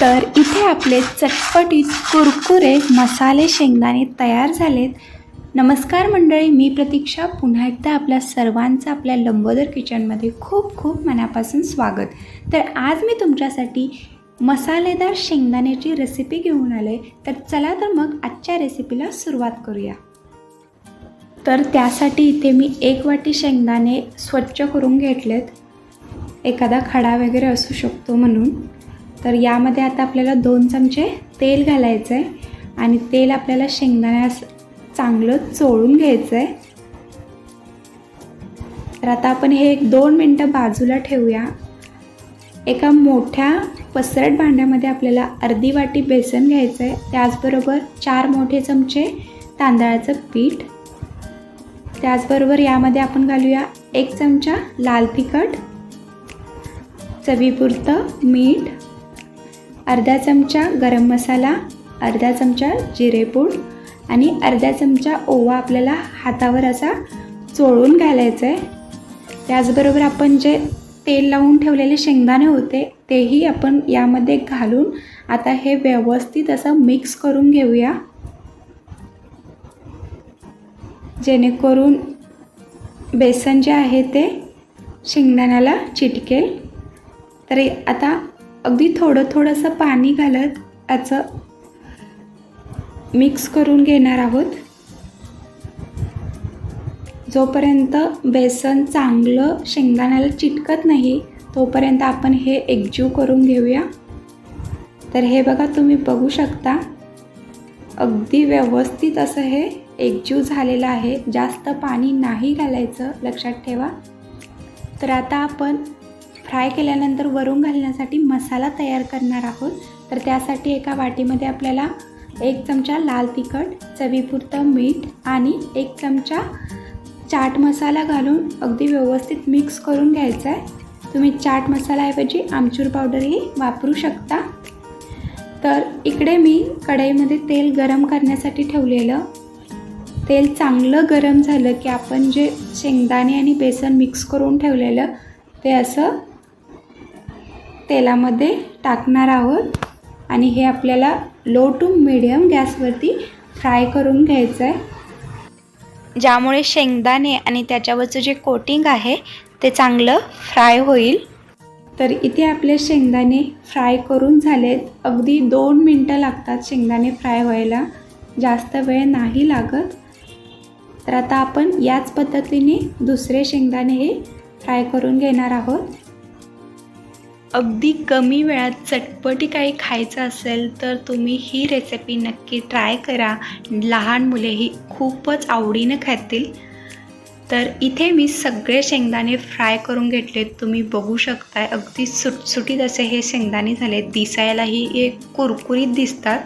तर इथे आपले चटपटीत कुरकुरे मसाले शेंगदाणे तयार झालेत. नमस्कार मंडळी मी प्रतीक्षा. पुन्हा एकदा आपल्या सर्वांचं आपल्या लंबोदर किचनमध्ये खूप खूप मनापासून स्वागत. तर आज मी तुमच्यासाठी मसालेदार शेंगदाण्याची रेसिपी घेऊन आले तर चला तर मग आजच्या रेसिपीला सुरुवात करूया. तर त्यासाठी इथे मी एक वाटी शेंगदाणे स्वच्छ करून घेतलेत. एखादा खडा वगैरे असू शकतो म्हणून. तर यामध्ये आता आपल्याला दोन चमचे तेल घालायचं आहे आणि तेल आपल्याला शेंगदाण्यास चांगलं चोळून घ्यायचं आहे तर आता आपण हे एक दोन मिनटं बाजूला ठेवूया. एका मोठ्या पसरट भांड्यामध्ये आपल्याला अर्धी वाटी बेसन घ्यायचं आहे त्याचबरोबर चार मोठे चमचे तांदळाचं पीठ. त्याचबरोबर यामध्ये आपण घालूया एक चमचा लाल तिखट चवीपुरतं मीठ अर्धा चमचा गरम मसाला अर्धा चमचा जिरेपूड आणि अर्धा चमचा ओवा आपल्याला हातावर असा चोळून घालायचा आहे त्याचबरोबर आपण जे तेल लावून ठेवलेले शेंगदाणे होते तेही आपण यामध्ये घालून आता हे व्यवस्थित असं मिक्स करून घेऊया. जेणेकरून बेसन जे आहे ते शेंगदाण्याला चिटकेल. तर आता अगदी थोडं थोडंसं पाणी घालत याचं मिक्स करून घेणार आहोत. जोपर्यंत बेसन चांगलं शेंगदाण्याला चिटकत नाही तोपर्यंत आपण हे एकजीव करून घेऊया. तर हे बघा तुम्ही बघू शकता. अगदी व्यवस्थित असं हे एकजीव झालेलं आहे. जास्त पाणी नाही घालायचं लक्षात ठेवा. तर आता आपण फ्राय केल्यानंतर वरून घालण्यासाठी मसाला तयार करणार आहोत. तर त्यासाठी एका वाटीमध्ये आपल्याला एक चमचा लाल तिखट चवीपुरतं मीठ आणि एक चमचा चाट मसाला घालून अगदी व्यवस्थित मिक्स करून घ्यायचा आहे. तुम्ही चाट मसाल्याऐवजी आमचूर पावडरही वापरू शकता. तर इकडे मी कढईमध्ये तेल गरम करण्यासाठी ठेवलेलं. तेल चांगलं गरम झालं की आपण जे शेंगदाणे आणि बेसन मिक्स करून ठेवलेलं ते असं तेलामध्ये टाकणार आहोत. आणि हे आपल्याला लो टू मिडियम गॅसवरती फ्राय करून घ्यायचं आहे ज्यामुळे शेंगदाणे आणि त्याच्यावरचं जे कोटिंग आहे ते चांगलं फ्राय होईल. तर इथे आपले शेंगदाणे फ्राय करून झालेत. अगदी दोन मिनटं लागतात शेंगदाणे फ्राय व्हायला. जास्त वेळ नाही लागत. तर आता आपण याच पद्धतीने दुसरे शेंगदाणे हे फ्राय करून घेणार आहोत. अगदी कमी वेळात चटपटी काही खायचं असेल तर तुम्ही ही रेसिपी नक्की ट्राय करा. लहान मुले ही खूपच आवडीनं खातील. तर इथे मी सगळे शेंगदाणे फ्राय करून घेतले. तुम्ही बघू शकताय अगदी सुटसुटीत असे हे शेंगदाणे झाले. दिसायलाही हे कुरकुरीत दिसतात.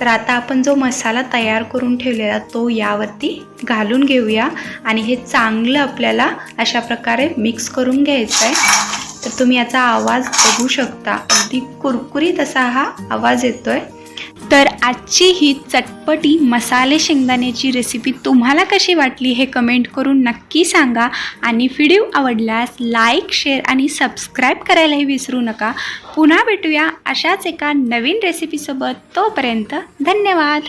तर आता आपण जो मसाला तयार करून ठेवलेला तो यावरती घालून घेऊया. आणि हे चांगलं आपल्याला अशा प्रकारे मिक्स करून घ्यायचं आहे तर तुम्ही याचा आवाज बघू शकता. अगदी कुरकुरीत असा हा आवाज येतोय. तर आजची ही चटपटी मसाले शेंगदाण्याची रेसिपी तुम्हाला कशी वाटली हे कमेंट करून नक्की सांगा. आणि व्हिडिओ आवडल्यास लाईक शेअर आणि सबस्क्राईब करायलाही विसरू नका. पुन्हा भेटूया अशाच एका नवीन रेसिपीसोबत तोपर्यंत धन्यवाद.